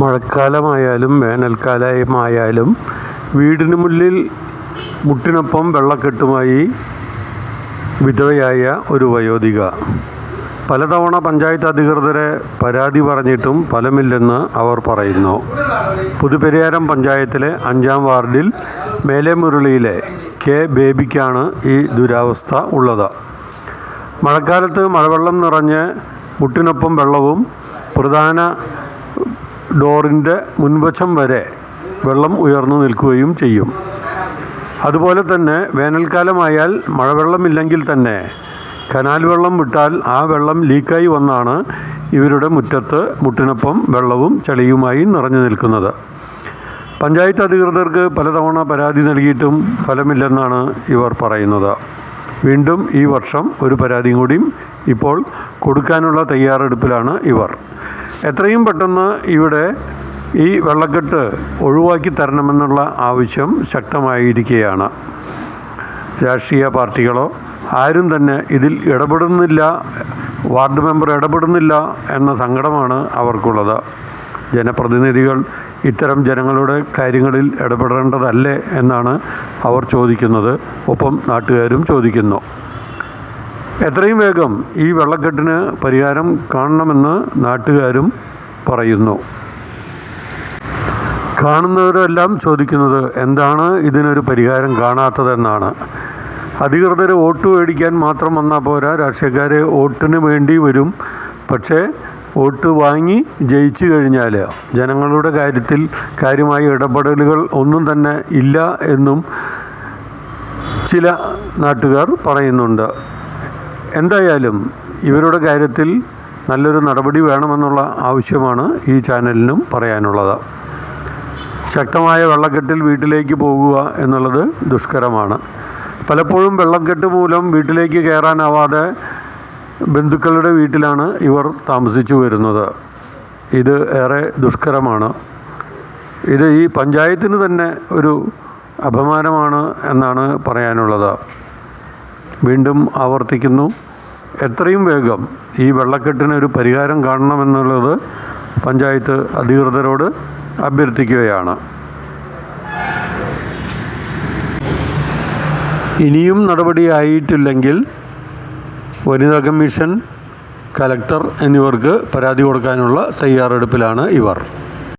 മഴക്കാലമായാലും വേനൽക്കാലമായാലും വീടിന് മുന്നിൽ മുട്ടിനൊപ്പം വെള്ളക്കെട്ടുമായി വിധവയായ ഒരു വയോധിക. പലതവണ പഞ്ചായത്ത് അധികൃതരെ പരാതി പറഞ്ഞിട്ടും ഫലമില്ലെന്ന് അവർ പറയുന്നു. പുതുപെരിയാരം പഞ്ചായത്തിലെ അഞ്ചാം വാർഡിൽ മേലെ മുരളിയിലെ കെ ബേബിക്കാണ് ഈ ദുരാവസ്ഥ ഉള്ളത്. മഴക്കാലത്ത് മഴവെള്ളം നിറഞ്ഞ് മുട്ടിനൊപ്പം വെള്ളവും പ്രധാന ഡോറിന്റെ മുൻവശം വരെ വെള്ളം ഉയർന്നു നിൽക്കുകയും ചെയ്യും. അതുപോലെ തന്നെ വേനൽക്കാലമായാൽ മഴവെള്ളമില്ലെങ്കിൽ തന്നെ കനാൽ വെള്ളം വിട്ടാൽ ആ വെള്ളം ലീക്കായി വന്നാണ് ഇവരുടെ മുറ്റത്ത് മുട്ടിനൊപ്പം വെള്ളവും ചളിയുമായി നിറഞ്ഞു നിൽക്കുന്നത്. പഞ്ചായത്ത് അധികൃതർക്ക് പലതവണ പരാതി നൽകിയിട്ടും ഫലമില്ലെന്നാണ് ഇവർ പറയുന്നത്. വീണ്ടും ഈ വർഷം ഒരു പരാതിയും കൂടിയും ഇപ്പോൾ കൊടുക്കാനുള്ള തയ്യാറെടുപ്പിലാണ് ഇവർ. എത്രയും പെട്ടെന്ന് ഇവിടെ ഈ വെള്ളക്കെട്ട് ഒഴിവാക്കി തരണമെന്നുള്ള ആവശ്യം ശക്തമായിരിക്കുകയാണ്. രാഷ്ട്രീയ പാർട്ടികളോ ആരും തന്നെ ഇതിൽ ഇടപെടുന്നില്ല വാർഡ് മെമ്പർ ഇടപെടുന്നില്ല എന്ന സങ്കടമാണ് അവർക്കുള്ളത്. ജനപ്രതിനിധികൾ ഇത്തരം ജനങ്ങളുടെ കാര്യങ്ങളിൽ ഇടപെടേണ്ടതല്ലേ എന്നാണ് അവർ ചോദിക്കുന്നത്. ഒപ്പം നാട്ടുകാരും ചോദിക്കുന്നു. എത്രയും വേഗം ഈ വെള്ളക്കെട്ടിന് പരിഹാരം കാണണമെന്ന് നാട്ടുകാരും പറയുന്നു. കാണുന്നവരെല്ലാം ചോദിക്കുന്നത് എന്താണ് ഇതിനൊരു പരിഹാരം കാണാത്തതെന്നാണ്. അധികൃതർ വോട്ട് മേടിക്കാൻ മാത്രം വന്നാൽ പോരാ രാഷ്ട്രീയക്കാർ വോട്ടിന് വേണ്ടി വരും. പക്ഷേ വോട്ട് വാങ്ങി ജയിച്ചു കഴിഞ്ഞാൽ ജനങ്ങളുടെ കാര്യത്തിൽ കാര്യമായ ഇടപെടലുകൾ ഒന്നും തന്നെ ഇല്ല എന്നും ചില നാട്ടുകാർ പറയുന്നുണ്ട്. എന്തായാലും ഇവരുടെ കാര്യത്തിൽ നല്ലൊരു നടപടി വേണമെന്നുള്ള ആവശ്യമാണ് ഈ ചാനലിനും പറയാനുള്ളത്. ശക്തമായ വെള്ളക്കെട്ടിൽ വീട്ടിലേക്ക് പോകുക എന്നുള്ളത് ദുഷ്കരമാണ്. പലപ്പോഴും വെള്ളക്കെട്ട് മൂലം വീട്ടിലേക്ക് കയറാനാവാതെ ബന്ധുക്കളുടെ വീട്ടിലാണ് ഇവർ താമസിച്ചു വരുന്നത്. ഇത് ഏറെ ദുഷ്കരമാണ്. ഇത് ഈ പഞ്ചായത്തിന് തന്നെ ഒരു അപമാനമാണ് എന്നാണ് പറയാനുള്ളത്. വീണ്ടും ആവർത്തിക്കുന്നു. എത്രയും വേഗം ഈ വെള്ളക്കെട്ടിന് ഒരു പരിഹാരം കാണണമെന്നുള്ളത് പഞ്ചായത്ത് അധികൃതരോട് അഭ്യർത്ഥിക്കുകയാണ്. ഇനിയും നടപടിയായിട്ടില്ലെങ്കിൽ വനിതാ കമ്മീഷൻ കലക്ടർ എന്നിവർക്ക് പരാതി കൊടുക്കാനുള്ള തയ്യാറെടുപ്പിലാണ് ഇവർ.